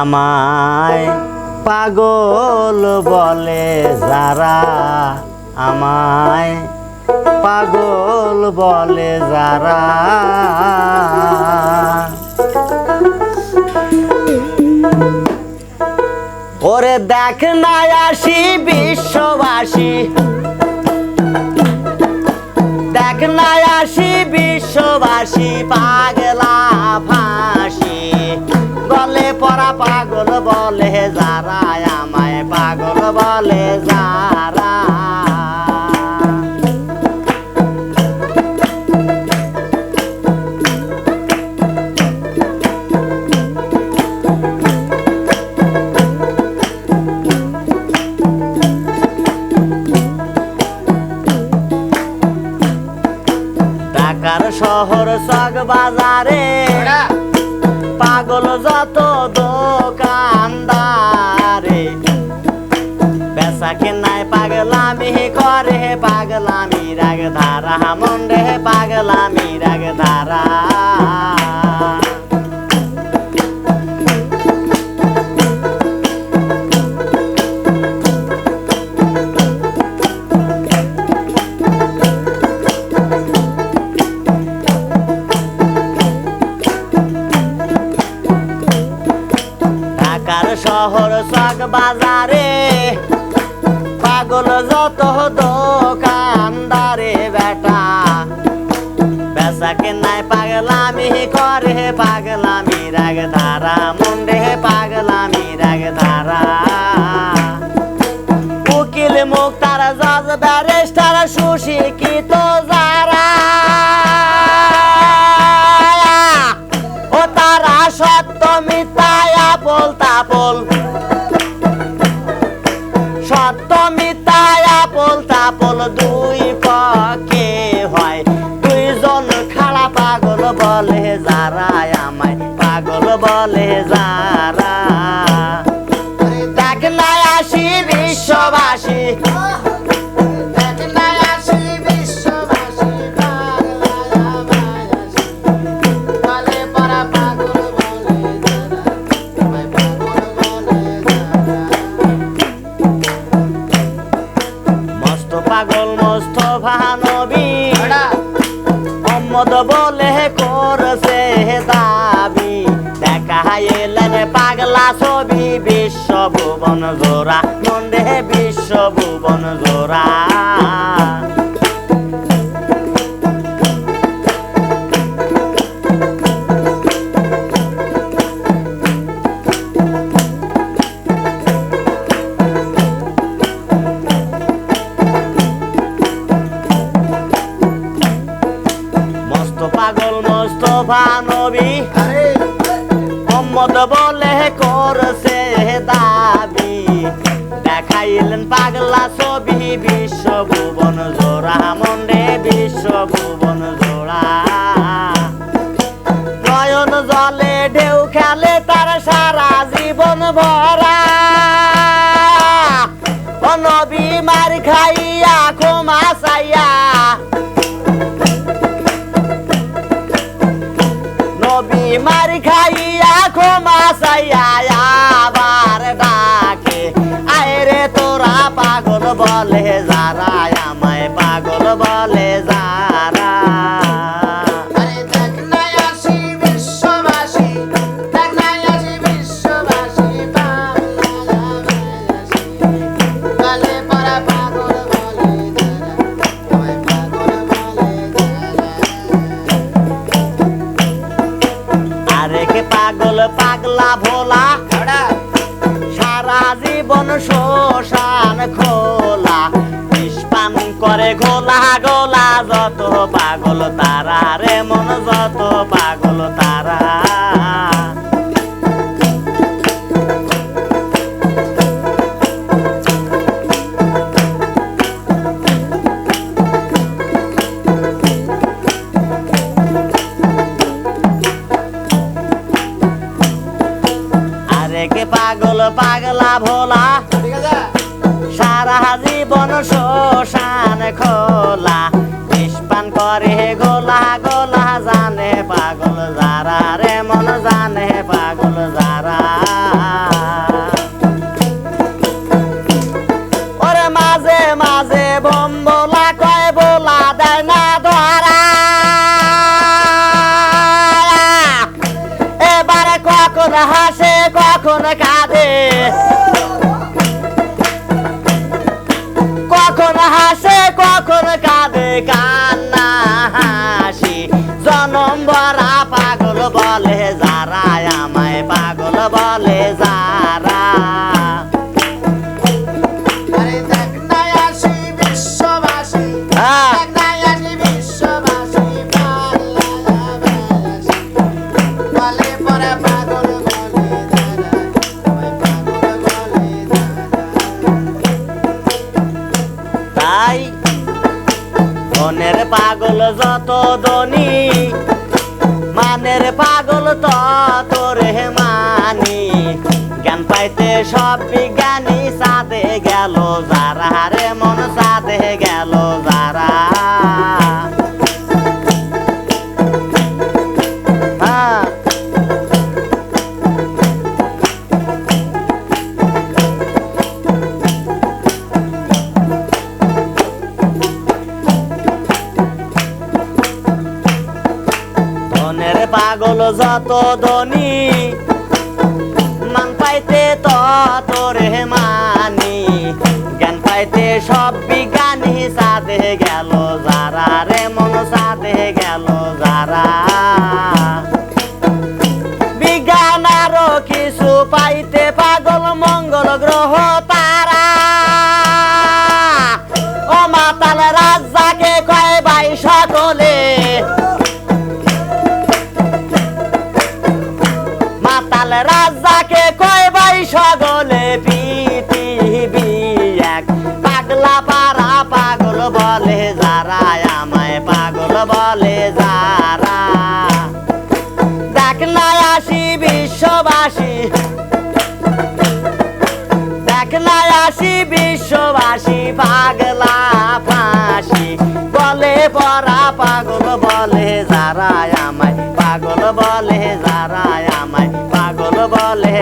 আমায় পাগল বলে যারা আমায় পাগল বলে যারা। ওরে দেখ না আসি বিশ্ববাসী বিশ্ববাসী পাগলা। ঢাকার শহর সাগ বাজারে পাগল যত দোকানদারে। বেচা কেনায় পাগলামি করে হে পাগলামি রাগ ধারা মন্ডে পাগলামি রাগ ধারা শহর শাক বাজারে। পাগল যত দোকানদারে বেটা। বেসাকে কেনায় পাগলামি করে পাগলামি রাগ ধারা মুন্ডে, পাগলামি দুই পক্ষে হয়। দুইজন খাড়া পাগল বলে যারা আমায় পাগল বলে পাগল মস্ত ভানবী। মোহাম্মদ বলে করছে দাবি। দেখা এলেন পাগলা ছবি বিশ্ব ভুবন জোড়া। মন্ডে বিশ্ব ভুবন জোড়া। পাগলা ছবি বিশ্ব ভুবন জোড়া, মন্ডে বিশ্ব ভুবন জোড়া। নয়ন জলে ঢেউ খেলে তার সারা জীবন ভরা। নবী মার খাইয়া, ক্ষমা চাইয়া বলে যারা আমায় পাগল বলে যারা। পাগল পাগলা ভোলা সারা জীবন শ্মশান খোলা। যত পাগল তারা রে মন যত পাগল তারা। আরে কে পাগল পাগলা ভোলা? সারা জীবন শ্মশান খোলা। করে গোলা গোলা জানে, পাগল যারা রে মন জানে, পাগল যারা। ওরে মাঝে মাঝে বম বোলা, কয় বোলা দেয় না ধরা। এবারে কখন হাসে, কখন কাঁদে। বলে যারা। তাই মনের পাগল যত ধনী মানের পাগল তত রে মানি পাইতে সব বিজ্ঞানী সাদে গেল যারা রে মন সাদে গেল যারা পাগল যত ধনী পাইতে তত মানি জ্ঞান পাইতে সব বিজ্ঞানী সাধে গেল যারা রে মন সাধে গেল যারা। বিজ্ঞান আরও কিছু পাইতে পাগল মঙ্গল গ্রহ তারা। ও মাতাল কয় মাতাল রাজাকে সকলে পৃথিবী এক। পাগলা পারা পাগল বলে যারা, আমায় পাগল বলে যারা। দেখ না আসি বিশ্ববাসী, দেখ না আসি বিশ্ববাসী, পাগলা ফাঁসি। বলে পরা পাগল বলে যারা, আমায় পাগল বলে যারা, আমায় পাগল বলে